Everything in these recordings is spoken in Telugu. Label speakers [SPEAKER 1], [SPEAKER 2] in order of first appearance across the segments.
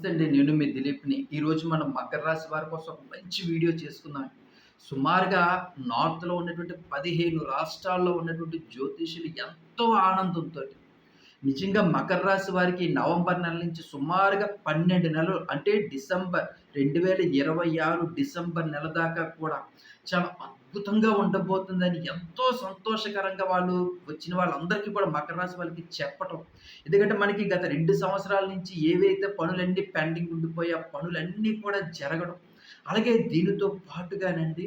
[SPEAKER 1] నమస్తే అండి. నేను మీ దిలీప్ని. ఈరోజు మనం మకర రాశి వారి కోసం ఒక మంచి వీడియో చేసుకుందాం సుమారుగా నార్త్లో ఉన్నటువంటి పదిహేను రాష్ట్రాల్లో ఉన్నటువంటి జ్యోతిషులు ఎంతో ఆనందంతో నిజంగా మకర రాశి వారికి నవంబర్ నెల నుంచి సుమారుగా పన్నెండు నెలలు అంటే డిసెంబర్ రెండు వేల ఇరవై ఆరు డిసెంబర్ నెల దాకా కూడా చాలా అద్భుతంగా ఉండబోతుందని ఎంతో సంతోషకరంగా వాళ్ళు వచ్చిన వాళ్ళందరికీ కూడా మకర రాశి వాళ్ళకి చెప్పటం. ఎందుకంటే మనకి గత రెండు సంవత్సరాల నుంచి ఏవైతే పనులన్నీ పెండింగ్ ఉండిపోయా పనులన్నీ కూడా జరగడం. అలాగే దీనితో పాటుగానండి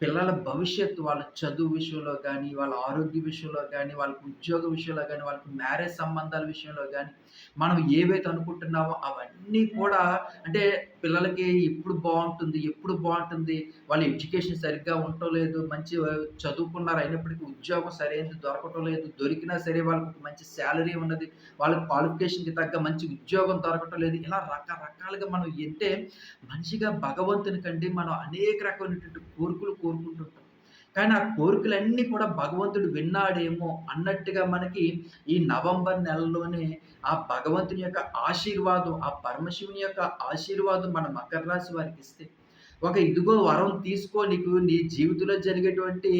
[SPEAKER 1] పిల్లల భవిష్యత్తు వాళ్ళ చదువు విషయంలో కానీ వాళ్ళ ఆరోగ్య విషయంలో కానీ వాళ్ళకి ఉద్యోగ విషయంలో కానీ వాళ్ళకి మ్యారేజ్ సంబంధాల విషయంలో కానీ మనం ఏవైతే అనుకుంటున్నామో అవన్నీ కూడా అంటే పిల్లలకి ఎప్పుడు బాగుంటుంది ఎప్పుడు బాగుంటుంది వాళ్ళ ఎడ్యుకేషన్ సరిగ్గా ఉండటం లేదు మంచి చదువుకున్నారు అయినప్పటికీ ఉద్యోగం సరైనది దొరకటం లేదు దొరికినా సరే వాళ్ళకి మంచి శాలరీ ఉన్నది వాళ్ళ క్వాలిఫికేషన్కి తగ్గ మంచి ఉద్యోగం దొరకటం లేదు ఇలా రకరకాలుగా మనం అంటే మనిషిగా భగవంతుని కంటే మనం అనేక రకమైనటువంటి కోరికలు కోరుకుంటుంటాం. కానీ ఆ కోరికలన్నీ కూడా భగవంతుడు విన్నాడేమో అన్నట్టుగా మనకి ఈ నవంబర్ నెలలోనే ఆ భగవంతుని యొక్క ఆశీర్వాదం ఆ పరమశివుని యొక్క ఆశీర్వాదం మన మకర రాశి వారికి ఇస్తే ఒక ఇదిగో వరం తీసుకో నీకు నీ జీవితంలో జరిగేటువంటి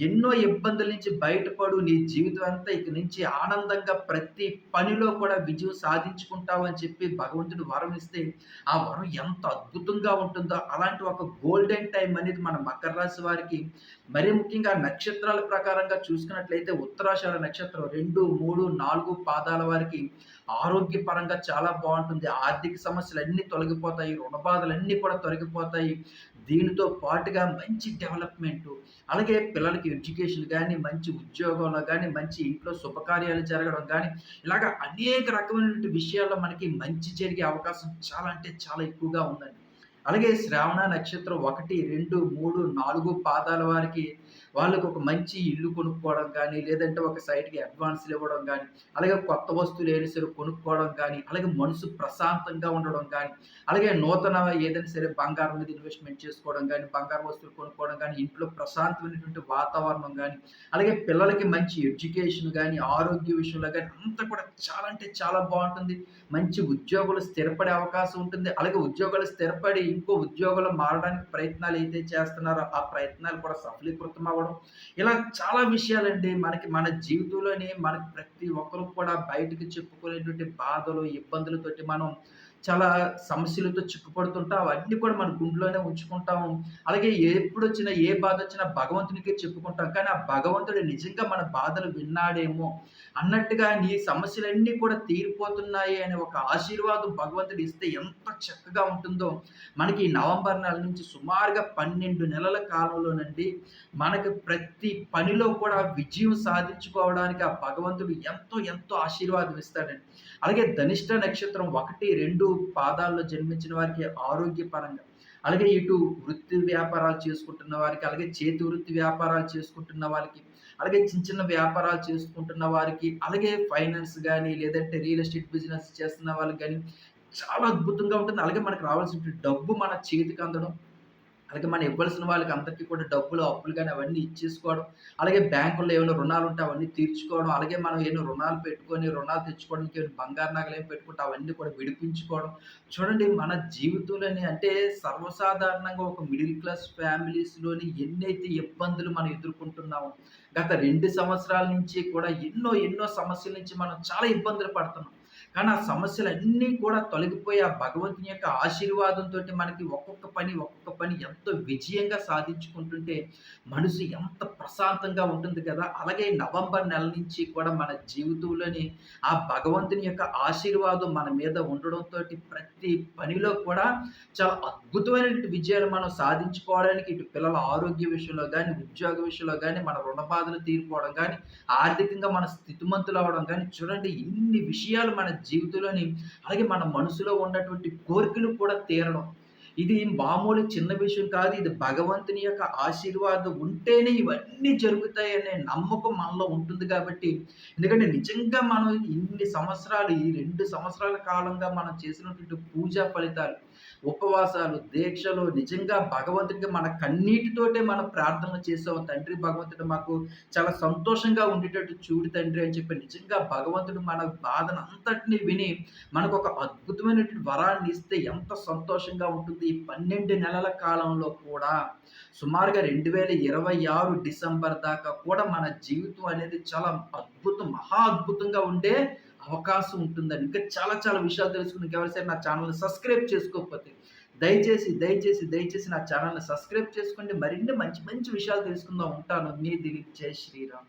[SPEAKER 1] ఎన్నో ఇబ్బందుల నుంచి బయటపడు నీ జీవితం అంతా ఇక నుంచి ఆనందంగా ప్రతి పనిలో కూడా విజయం సాధించుకుంటావు అని చెప్పి భగవంతుడు వరం ఇస్తే ఆ వరం ఎంత అద్భుతంగా ఉంటుందో. అలాంటి ఒక గోల్డెన్ టైం అనేది మన మకర రాశి వారికి మరి ముఖ్యంగా నక్షత్రాల ప్రకారంగా చూసుకున్నట్లయితే ఉత్తరాషాఢ నక్షత్రం రెండు మూడు నాలుగు పాదాల వారికి ఆరోగ్యపరంగా చాలా బాగుంటుంది. ఆర్థిక సమస్యలు అన్నీ తొలగిపోతాయి రుణ బాధలన్నీ కూడా తొలగిపోతాయి. దీనితో పాటుగా మంచి డెవలప్మెంట్ అలాగే పిల్లలకి ఎడ్యుకేషన్ కానీ మంచి ఉద్యోగంలో కానీ మంచి ఇంట్లో శుభకార్యాలు జరగడం కానీ ఇలాగ అనేక రకమైనటువంటి విషయాల్లో మనకి మంచి జరిగే అవకాశం చాలా అంటే చాలా ఎక్కువగా ఉందండి. అలాగే శ్రావణ నక్షత్రం ఒకటి రెండు మూడు నాలుగు పాదాల వారికి వాళ్ళకి ఒక మంచి ఇల్లు కొనుక్కోవడం కానీ లేదంటే ఒక సైట్కి అడ్వాన్స్లు ఇవ్వడం కానీ అలాగే కొత్త వస్తువులు ఏదైనా సరే కొనుక్కోవడం కానీ అలాగే మనసు ప్రశాంతంగా ఉండడం కానీ అలాగే నూతన ఏదైనా సరే బంగారం మీద ఇన్వెస్ట్మెంట్ చేసుకోవడం కానీ బంగారు వస్తువులు కొనుక్కోవడం కానీ ఇంట్లో ప్రశాంతమైనటువంటి వాతావరణం కానీ అలాగే పిల్లలకి మంచి ఎడ్యుకేషన్ కానీ ఆరోగ్య విషయంలో కానీ అంతా కూడా చాలా అంటే చాలా బాగుంటుంది. మంచి ఉద్యోగులు స్థిరపడే అవకాశం ఉంటుంది. అలాగే ఉద్యోగాలు స్థిరపడి ఇంకో ఉద్యోగాలు మారడానికి ప్రయత్నాలు అయితే చేస్తున్నారో ఆ ప్రయత్నాలు కూడా సఫలీకృతం అవ్వడం ఇలా చాలా విషయాలండి. మనకి మన జీవితంలోని మనకి ప్రతి ఒక్కరు కూడా బయటకు చెప్పుకునేటువంటి బాధలు ఇబ్బందులతోటి మనం చాలా సమస్యలతో చిక్కుపడుతుంటా అవన్నీ కూడా మన గుండెలోనే ఉంచుకుంటాము. అలాగే ఎప్పుడు వచ్చినా ఏ బాధ వచ్చినా భగవంతునికే చెప్పుకుంటాం. కానీ ఆ భగవంతుడు నిజంగా మన బాధలు విన్నాడేమో అన్నట్టుగా నీ సమస్యలన్నీ కూడా తీరిపోతున్నాయి అనే ఒక ఆశీర్వాదం భగవంతుడు ఇస్తే ఎంత చక్కగా ఉంటుందో. మనకి నవంబర్ నెల నుంచి సుమారుగా పన్నెండు నెలల కాలంలోనండి మనకి ప్రతి పనిలో కూడా విజయం సాధించుకోవడానికి ఆ భగవంతుడు ఎంతో ఎంతో ఆశీర్వాదం ఇస్తాడండి. అలాగే ధనిష్ట నక్షత్రం ఒకటి రెండు పాదాల్లో జన్మించిన వారికి ఆరోగ్యపరంగా అలాగే ఇటు వృత్తి వ్యాపారాలు చేసుకుంటున్న వారికి అలాగే చేతి వృత్తి వ్యాపారాలు చేసుకుంటున్న వారికి అలాగే చిన్న చిన్న వ్యాపారాలు చేసుకుంటున్న వారికి అలాగే ఫైనాన్స్ కానీ లేదంటే రియల్ ఎస్టేట్ బిజినెస్ చేస్తున్న వాళ్ళకి కానీ చాలా అద్భుతంగా ఉంటుంది. అలాగే మనకు రావాల్సిన డబ్బు మన చేతికి అందడం అలాగే మనం ఇవ్వాల్సిన వాళ్ళకి అందరికీ కూడా డబ్బులు అప్పులు కానీ అవన్నీ ఇచ్చేసుకోవడం అలాగే బ్యాంకుల్లో ఏమైనా రుణాలు ఉంటే అవన్నీ తీర్చుకోవడం అలాగే మనం ఏమైనా రుణాలు పెట్టుకొని రుణాలు తెచ్చుకోవడానికి ఏమైనా బంగారు నగలు ఏమి పెట్టుకుంటే అవన్నీ కూడా విడిపించుకోవడం. చూడండి మన జీవితంలోని అంటే సర్వసాధారణంగా ఒక మిడిల్ క్లాస్ ఫ్యామిలీస్లోని ఎన్నైతే ఇబ్బందులు మనం ఎదుర్కొంటున్నామో గత రెండు సంవత్సరాల నుంచి కూడా ఎన్నో ఎన్నో సమస్యల నుంచి మనం చాలా ఇబ్బందులు పడుతున్నాం. కానీ ఆ సమస్యలన్నీ కూడా తొలగిపోయి ఆ భగవంతుని యొక్క ఆశీర్వాదంతో మనకి ఒక్కొక్క పని ఒక్కొక్క పని ఎంతో విజయంగా సాధించుకుంటుంటే మనసు ఎంత ప్రశాంతంగా ఉంటుంది కదా. అలాగే నవంబర్ నెల నుంచి కూడా మన జీవితంలోని ఆ భగవంతుని యొక్క ఆశీర్వాదం మన మీద ఉండడంతో ప్రతి పనిలో కూడా చాలా అద్భుతమైన విజయాలు మనం సాధించుకోవడానికి ఇటు పిల్లల ఆరోగ్య విషయంలో కానీ ఉద్యోగ విషయంలో కానీ మన రుణ బాధలు తీరిపోవడం కానీ ఆర్థికంగా మన స్థితిమంతులు అవ్వడం కానీ చూడండి ఇన్ని విషయాలు మన జీవితంలోని అలాగే మన మనసులో ఉన్నటువంటి కోరికలు కూడా తీరడం. ఇది మామూలు చిన్న విషయం కాదు. ఇది భగవంతుని యొక్క ఆశీర్వాదం ఉంటేనే ఇవన్నీ జరుగుతాయనే నమ్మకం మనలో ఉంటుంది కాబట్టి ఎందుకంటే నిజంగా మనం ఇన్ని సంవత్సరాలు ఈ రెండు సంవత్సరాల కాలంగా మనం చేసినటువంటి పూజా ఫలితాలు, ఉపవాసాలు, దీక్షలు నిజంగా భగవంతుడికి మన కన్నీటితోటే మనం ప్రార్థన చేసాం. తండ్రి భగవంతుడు మాకు చాలా సంతోషంగా ఉండేటట్టు చూడు తండ్రి అని చెప్పి నిజంగా భగవంతుడు మన బాధనంతటిని విని మనకు ఒక అద్భుతమైనటువంటి వరాన్ని ఇస్తే ఎంత సంతోషంగా ఉంటుంది. ఈ 12 నెలల కాలంలో కూడా సుమారుగా 2026 డిసెంబర్ దాకా కూడా మన జీవితం అనేది చాలా అద్భుతం, మహా అద్భుతంగా ఉండే అవకాశం ఉంటుందని ఇంకా చాలా చాలా విషయాలు తెలుసుకుని ఎవరైనా నా ఛానల్ని సబ్స్క్రైబ్ చేసుకోకపోతే దయచేసి, దయచేసి, దయచేసి నా ఛానల్ని సబ్స్క్రైబ్ చేసుకోండి. మరిన్ని మంచి మంచి విషయాలు తెలుసుకుందాం. ఉంటాను. మీ దిలీప్. జై శ్రీరామ్.